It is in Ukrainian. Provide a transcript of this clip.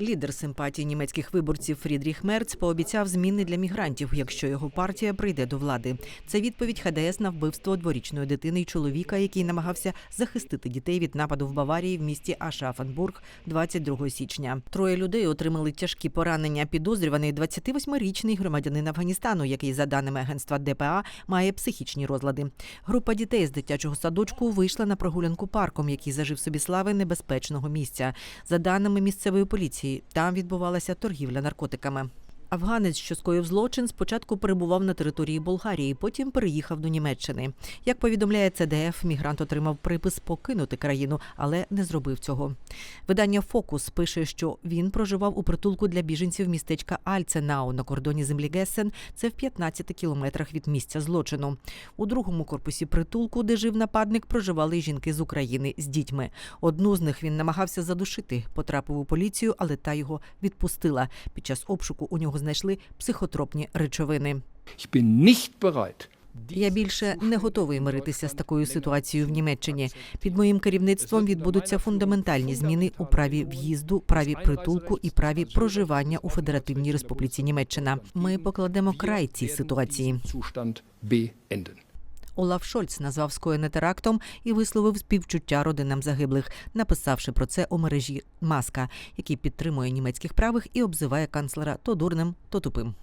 Лідер симпатії німецьких виборців Фрідріх Мерц пообіцяв зміни для мігрантів, якщо його партія прийде до влади. Це відповідь ХДС на вбивство дворічної дитини й чоловіка, який намагався захистити дітей від нападу в Баварії в місті Ашафенбург 22 січня. Троє людей отримали тяжкі поранення. Підозрюваний 28-річний громадянин Афганістану, який, за даними агентства ДПА, має психічні розлади. Група дітей з дитячого садочку вийшла на прогулянку парком, який зажив собі слави небезпечного місця. За даними місцевої поліції, там відбувалася торгівля наркотиками. Афганець, що скоїв злочин, спочатку перебував на території Болгарії, потім переїхав до Німеччини. Як повідомляє ЦДФ, мігрант отримав припис покинути країну, але не зробив цього. Видання Фокус пише, що він проживав у притулку для біженців містечка Альценау на кордоні землі Гессен. Це в 15 кілометрах від місця злочину. У другому корпусі притулку, де жив нападник, проживали жінки з України з дітьми. Одну з них він намагався задушити, потрапив у поліцію, але та його відпустила. Під час обшуку у нього знайшли психотропні речовини. Я більше не готовий миритися з такою ситуацією в Німеччині. Під моїм керівництвом відбудуться фундаментальні зміни у праві в'їзду, праві притулку і праві проживання у Федеративній Республіці Німеччина. Ми покладемо край цій ситуації. Олаф Шольц назвав скоєне терактом і висловив співчуття родинам загиблих, написавши про це у мережі Маска, який підтримує німецьких правих і обзиває канцлера то дурним, то тупим.